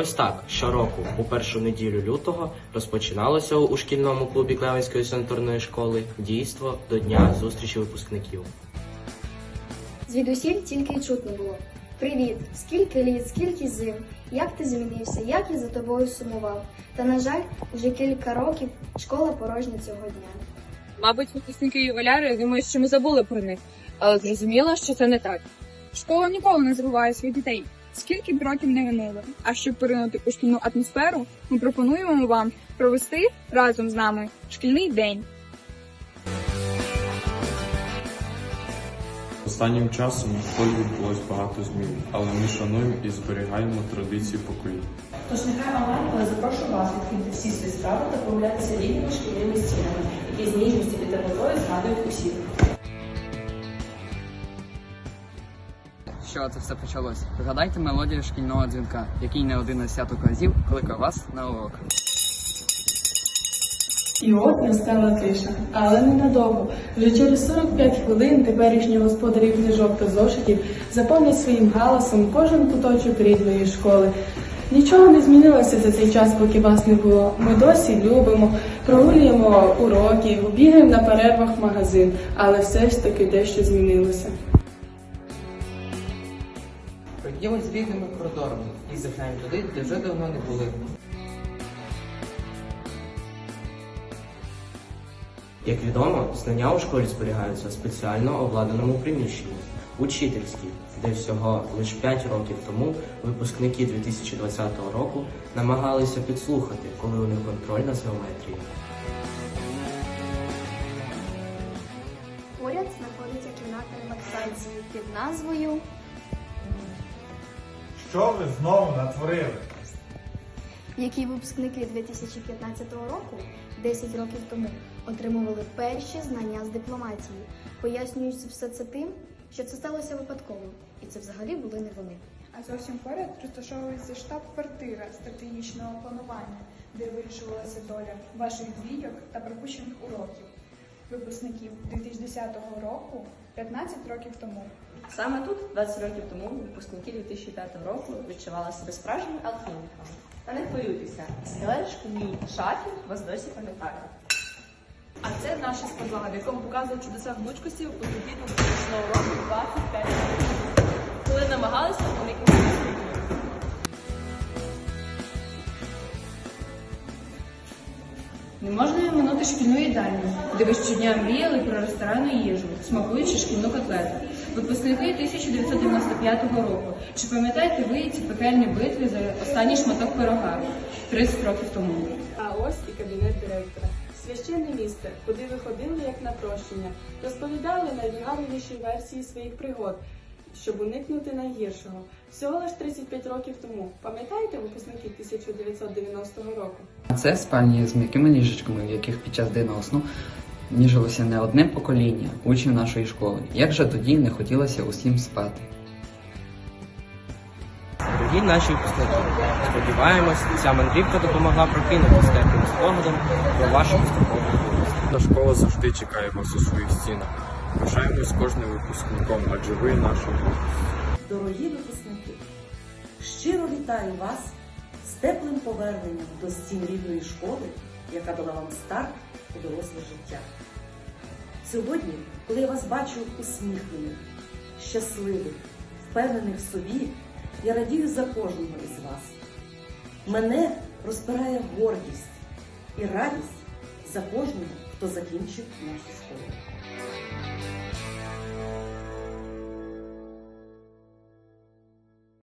Ось так щороку, у першу неділю лютого, розпочиналося у шкільному клубі Клевенської санаторної школи дійство до дня зустрічі випускників. Звідусіль тільки й чутно було. Привіт! Скільки літ, скільки зим, як ти змінився, як я за тобою сумував. Та, на жаль, вже кілька років школа порожня цього дня. Мабуть, випускники ювеляри думають, що ми забули про них, але зрозуміло, що це не так. Школа ніколи не забуває своїх дітей. Скільки б років не минуло. А щоб поринути у шкільну атмосферу, ми пропонуємо вам провести разом з нами шкільний день. Останнім часом у школі відбулось багато змін, але ми шануємо і зберігаємо традиції поколінь. Тож нехай але запрошую вас відкрити всі свої справи та прогулятися рідними шкільними стінами, які з ніжністю і теплотою згадують усіх. Що це все почалось? Пригадайте мелодію шкільного дзвінка, який не один десяток разів кликав вас на урок. І от настала тиша, але ненадовго. Вже через 45 хвилин теперішні господарі книжок та зошитів заповнять своїм галасом кожен куточок рідної школи. Нічого не змінилося за цей час, поки вас не було. Ми досі любимо, прогулюємо уроки, бігаємо на перервах в магазин, але все ж таки дещо змінилося. Пройдімо збігними коридорами і заграємо туди, де вже давно не були. Як відомо, знання у школі зберігаються в спеціально обладнаному приміщенні учительській, де всього лише 5 років тому випускники 2020 року намагалися підслухати, коли у них контрольна з геометрії. Поряд знаходиться кімната релаксації під назвою Що ви знову натворили? в якій випускники 2015 року, 10 років тому, отримували перші знання з дипломатії, пояснюючи все це тим, що це сталося випадково, і це взагалі були не вони. А зовсім поряд розташовується штаб-квартира стратегічного планування, де вирішувалася доля ваших двійок та пропущених уроків. Випускників 2010 року 15 років тому. Саме тут, 20 років тому, випускники 2005 року відчували себе справжніми алхіміками. Та не хвилюйтеся, скелет шкільній шафі вас досі пам'ятає. А це наша спортзал, в якому показують чудеса гнучкості у відповідно до року 25 років, коли намагалися уникнути Не можна і минути шкільну їдальню, де ви щодня мріяли про ресторанну їжу, смакуючи шкільну котлету. Випускники 1995 року. Чи пам'ятаєте ви ці пекельні битви за останній шматок пирога 30 років тому? А ось і кабінет директора. Священне місце, куди ви ходили як на прощення, розповідали найвигадливіші версії своїх пригод, щоб уникнути найгіршого. Всього лиш 35 років тому. Пам'ятаєте випускники 1990 року? А це спальні з м'якими ліжечками, в яких під час денного сну ніжилося не одне покоління учнів нашої школи. Як же тоді не хотілося усім спати? Дорогі наші випускники, сподіваємось, ця мандрівка допомогла прокинутися теплим спогадом про вашу поступову. Та школа завжди чекає вас у своїх стінах. Пишаємось кожним випускником, адже ви наша гордість. Дорогі випускники, щиро вітаю вас з теплим поверненням до стін рідної школи, яка дала вам старт у доросле життя. Сьогодні, коли я вас бачу усміхнених, щасливих, впевнених в собі, я радію за кожного із вас. Мене розпирає гордість і радість за кожного, хто закінчив нашу школу.